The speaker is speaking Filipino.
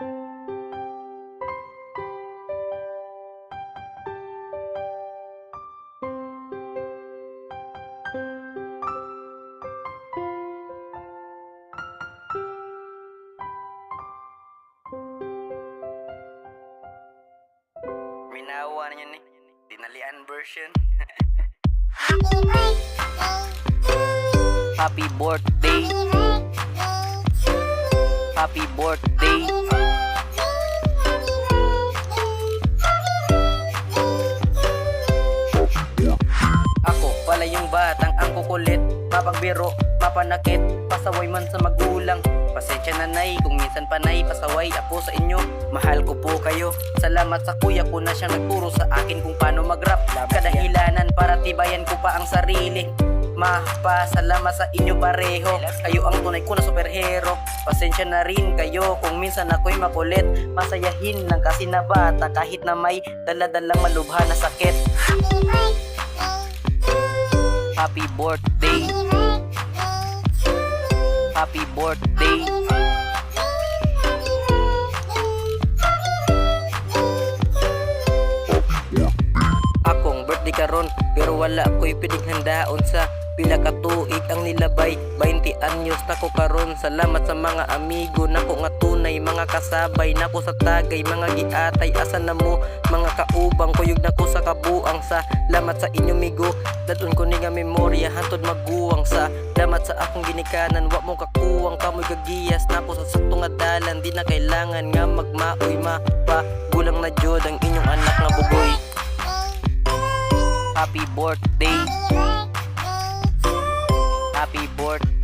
Minawa na yun eh. Tinalian version. Happy birthday. Happy birthday. Ako pala yung batang ang kukulit Mapagbiro, mapanakit. Pasaway man sa magulang. Pasensya na nay kung minsan panay Pasaway ako sa inyo. Mahal ko po kayo. Salamat sa kuya ko na siyang nagturo sa akin Kung paano mag-rap. Kadahilanan para tibayan ko pa ang sarili. Mapasalamat sa inyo pareho. Kayo ang tunay ko na superhero. Pasensya na rin kayo kung minsan ako'y makulit. Masayahin lang kasi na bata Kahit na may daladalang malubha na sakit. Happy birthday Happy birthday. Akong birthday karon pero wala ko'y pwedeng handaon sa pila ka tuig ang nilabay 20 anyos nako karon. Salamat sa mga amigo nako nga tunay mga kasabay nako sa tagay mga giatay. Asa na mo mga kaubang kuyog nako sa kabuang sa. Lamat sa inyo migo. Dadun ko ni nga memorya hantod maguwang sa. Lamat sa akong ginikanan wa mo kakuwang kamoy gagiyas nako sa sakto nga dalan. Di na kailangan nga magmaoy mapa gulang na jud ang inyong anak nga bugoy. Happy birthday Happy birthday